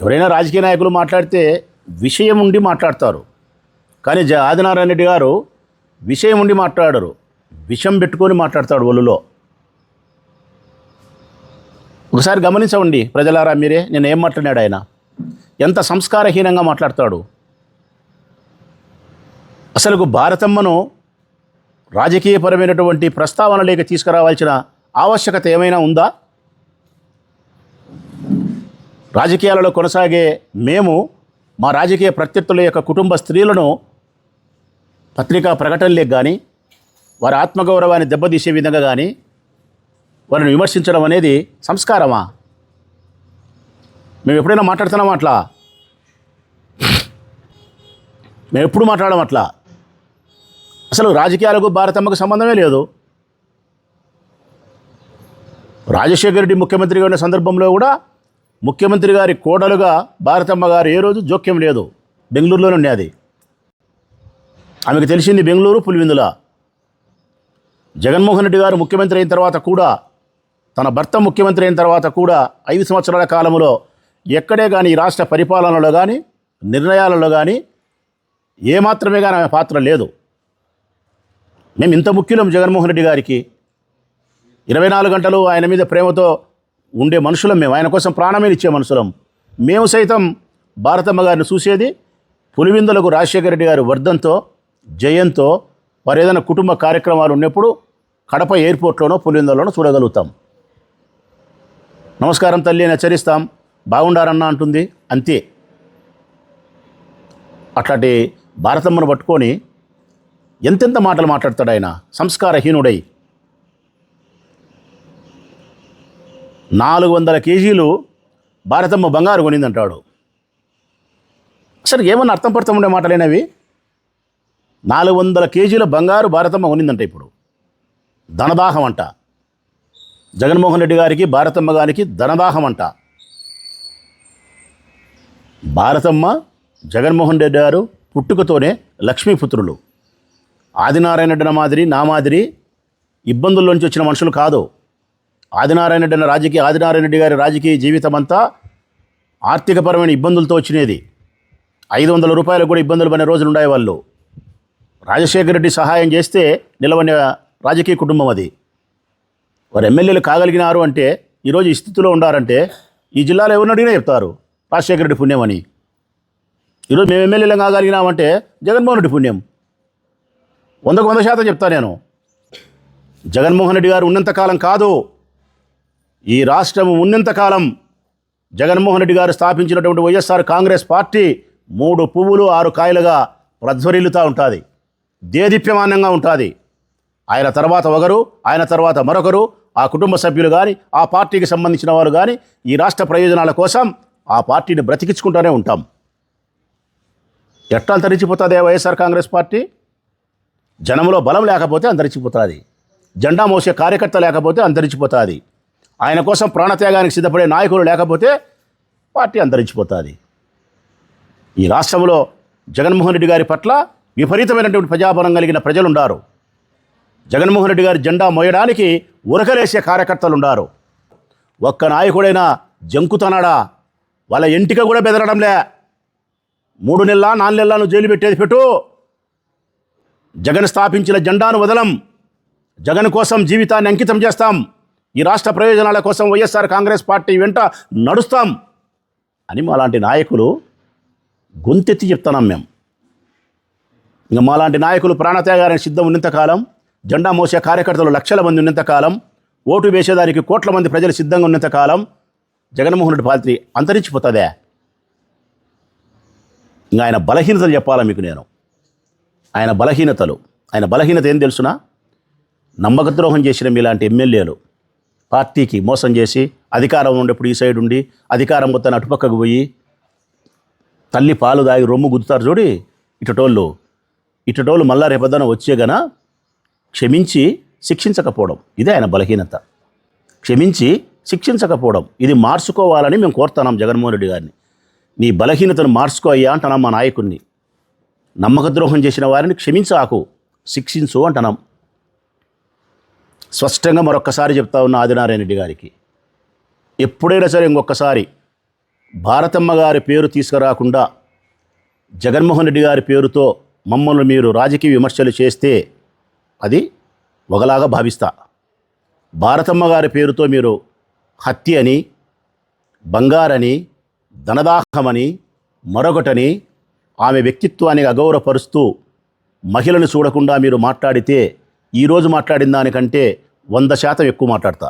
ఎవరైనా రాజకీయ నాయకులు మాట్లాడితే విషయం ఉండి మాట్లాడతారు. కానీ జ ఆదినారాయణ రెడ్డి గారు విషయం ఉండి మాట్లాడరు. విషం పెట్టుకొని మాట్లాడతాడు ఒళ్ళులో. ఒకసారి గమనించవండి ప్రజలారా మీరే నేను ఏం మాట్లాడాడు ఆయన? ఎంత సంస్కారహీనంగా మాట్లాడతాడు? అసలు భారతమ్మను రాజకీయపరమైనటువంటి ప్రస్తావనలోకి తీసుకురావాల్సిన ఆవశ్యకత ఏమైనా ఉందా? రాజకీయాలలో కొనసాగే మేము మా రాజకీయ ప్రత్యర్థుల యొక్క కుటుంబ స్త్రీలను పత్రికా ప్రకటనలకు కానీ వారి ఆత్మగౌరవాన్ని దెబ్బతీసే విధంగా కానీ వారిని విమర్శించడం అనేది సంస్కారమా? మేము ఎప్పుడైనా మాట్లాడుతున్నాం అట్లా? మేము ఎప్పుడు మాట్లాడడం అట్లా? అసలు రాజకీయాలకు భారతమ్మకు సంబంధమే లేదు. రాజశేఖర రెడ్డి ముఖ్యమంత్రిగా ఉన్న సందర్భంలో కూడా ముఖ్యమంత్రి గారి కోడలుగా భారతమ్మ గారు ఏ రోజు జోక్యం లేదు. బెంగళూరులోనే ఉండేది ఆమెకు తెలిసింది బెంగళూరు పులివిందుల. జగన్మోహన్ రెడ్డి గారు ముఖ్యమంత్రి అయిన తర్వాత కూడా తన భర్త ముఖ్యమంత్రి అయిన తర్వాత కూడా ఐదు సంవత్సరాల కాలంలో ఎక్కడే కానీ ఈ రాష్ట్ర పరిపాలనలో కానీ నిర్ణయాలలో కానీ ఏమాత్రమే కానీ ఆమె పాత్ర లేదు. మేము ఇంత ముఖ్యులం జగన్మోహన్ రెడ్డి గారికి. ఇరవై నాలుగు గంటలు ఆయన మీద ప్రేమతో ఉండే మనుషులం మేము. ఆయన కోసం ప్రాణమే ఇచ్చే మనుషులం. మేము సైతం భారతమ్మ గారిని చూసేది పులివిందులకు రాజశేఖర రెడ్డి గారి వర్ధంతో జయంతో వారు ఏదైనా కుటుంబ కార్యక్రమాలు ఉన్నప్పుడు కడప ఎయిర్పోర్ట్లోనో పులివిందులోనో చూడగలుగుతాం. నమస్కారం తల్లి అని హెచ్చరిస్తాం. బాగుండారన్న అంటుంది. అంతే. అట్లాంటి భారతమ్మను పట్టుకొని ఎంతెంత మాటలు మాట్లాడతాడు ఆయన? సంస్కారహీనుడై. నాలుగు వందల కేజీలు భారతమ్మ బంగారు కొనిందంటాడు. అసలు ఏమన్నా అర్థం పడుతూ ఉండే మాటలేనవి? నాలుగు వందల కేజీల బంగారు భారతమ్మ కొనిందంట ఇప్పుడు. ధనదాహం అంట జగన్మోహన్ రెడ్డి గారికి భారతమ్మ గారికి ధనదాహం అంట భారతమ్మ జగన్మోహన్ రెడ్డి గారు పుట్టుకతోనే లక్ష్మీపుత్రులు. ఆదినారాయణ రెడ్డి మాదిరి నా మాదిరి ఇబ్బందుల్లోంచి వచ్చిన మనుషులు కాదు. ఆదినారాయణ రెడ్డి అన్న రాజకీయ ఆదినారాయణ రెడ్డి గారి రాజకీయ జీవితం అంతా ఆర్థికపరమైన ఇబ్బందులతో వచ్చినది. ఐదు వందల రూపాయలకు కూడా ఇబ్బందులు పడిన రోజులు ఉండే వాళ్ళు. రాజశేఖర రెడ్డి సహాయం చేస్తే నిలవని రాజకీయ కుటుంబం అది. వారు ఎమ్మెల్యేలు కాగలిగినారు అంటే ఈరోజు ఈ స్థితిలో ఉండారంటే ఈ జిల్లాలో ఎవరిని అడిగినా చెప్తారు రాజశేఖర రెడ్డి పుణ్యమని ఈరోజు మేము ఎమ్మెల్యేలు కాగలిగినామంటే జగన్మోహన్ రెడ్డి పుణ్యం. వందకు వంద శాతం చెప్తా నేను. జగన్మోహన్ రెడ్డి గారు ఉన్నంతకాలం కాదు. ఈ రాష్ట్రం ఉన్నంతకాలం జగన్మోహన్ రెడ్డి గారు స్థాపించినటువంటి వైఎస్ఆర్ కాంగ్రెస్ పార్టీ మూడు పువ్వులు ఆరు కాయలుగా ప్రజ్వరిల్లుతూ ఉంటుంది. దేదీప్యమానంగా ఉంటుంది. ఆయన తర్వాత ఒకరు ఆయన తర్వాత మరొకరు ఆ కుటుంబ సభ్యులు కానీ ఆ పార్టీకి సంబంధించిన వారు కానీ ఈ రాష్ట్ర ప్రయోజనాల కోసం ఆ పార్టీని బ్రతికించుకుంటూనే ఉంటాం. ఎట్లా అంతరించిపోతుంది వైఎస్ఆర్ కాంగ్రెస్ పార్టీ? జనంలో బలం లేకపోతే అంతరించిపోతుంది. జెండా మోసే కార్యకర్త లేకపోతే అంతరించిపోతుంది. ఆయన కోసం ప్రాణత్యాగానికి సిద్ధపడే నాయకులు లేకపోతే పార్టీ అంతరించిపోతుంది. ఈ రాష్ట్రంలో జగన్మోహన్ రెడ్డి గారి పట్ల విపరీతమైనటువంటి ప్రజాబలం కలిగిన ప్రజలు ఉన్నారు జగన్మోహన్ రెడ్డి గారి జెండా మోయడానికి ఉరకలేసే కార్యకర్తలు ఉన్నారు ఒక్క నాయకుడైనా జంకుతనాడా? వాళ్ళ ఎంటిక కూడా బెదరడంలే. మూడు నెలల నాలుగు నెలల నువ్వు జైలు పెట్టేది పెట్టు. జగన్ స్థాపించిన జెండాను వదలం. జగన్ కోసం జీవితాన్ని అంకితం చేస్తాం. ఈ రాష్ట్ర ప్రయోజనాల కోసం వైఎస్ఆర్ కాంగ్రెస్ పార్టీ వెంట నడుస్తాం అని మాలాంటి నాయకులు గొంతెత్తి చెప్తున్నాం మేము. ఇంకా మాలాంటి నాయకులు ప్రాణత్యాగానికి సిద్ధం ఉన్నంతకాలం జెండా మోసే కార్యకర్తలు లక్షల మంది ఉన్నంతకాలం ఓటు వేసేదానికి కోట్ల మంది ప్రజలు సిద్ధంగా ఉన్నంతకాలం జగన్మోహన్ రెడ్డి పార్టీ అంతరించిపోతుందే? ఇంకా ఆయన బలహీనతలు చెప్పాలా మీకు నేను? ఆయన బలహీనతలు. ఆయన బలహీనత ఏం తెలుసునా? నమ్మకద్రోహం చేసిన మీలాంటి ఎమ్మెల్యేలు పార్టీకి మోసం చేసి అధికారం ఉండేప్పుడు ఈ సైడ్ ఉండి అధికారం మొత్తం అటుపక్కకు పోయి తల్లి పాలు దాగి రొమ్ము గుద్దుతారు చూడి ఇటటోళ్ళు. ఇటటోళ్ళు మళ్ళా రేపొద్దున వచ్చే గన క్షమించి శిక్షించకపోవడం. ఇదే ఆయన బలహీనత. క్షమించి శిక్షించకపోవడం. ఇది మార్చుకోవాలని మేము కోరుతున్నాం జగన్మోహన్ రెడ్డి గారిని. నీ బలహీనతను మార్చుకో అయ్యా అంటున్నాం మా నాయకుడిని నమ్మకద్రోహం చేసిన వారిని క్షమించాకు. శిక్షించు అంటున్నాం. స్పష్టంగా మరొక్కసారి చెప్తా ఉన్న ఆదినారాయణ రెడ్డి గారికి. ఎప్పుడైనా సరే ఇంకొకసారి భారతమ్మ గారి పేరు తీసుకురాకుండా జగన్మోహన్ రెడ్డి గారి పేరుతో మమ్మల్ని మీరు రాజకీయ విమర్శలు చేస్తే అది ఒకలాగా భావిస్తా. భారతమ్మ గారి పేరుతో మీరు హత్య అని బంగారని ధనదాహమని మరొకటని ఆమె వ్యక్తిత్వాన్ని అగౌరవపరుస్తూ మహిళను చూడకుండా మీరు మాట్లాడితే ఈరోజు మాట్లాడిన దానికంటే వంద శాతం ఎక్కువ మాట్లాడతా.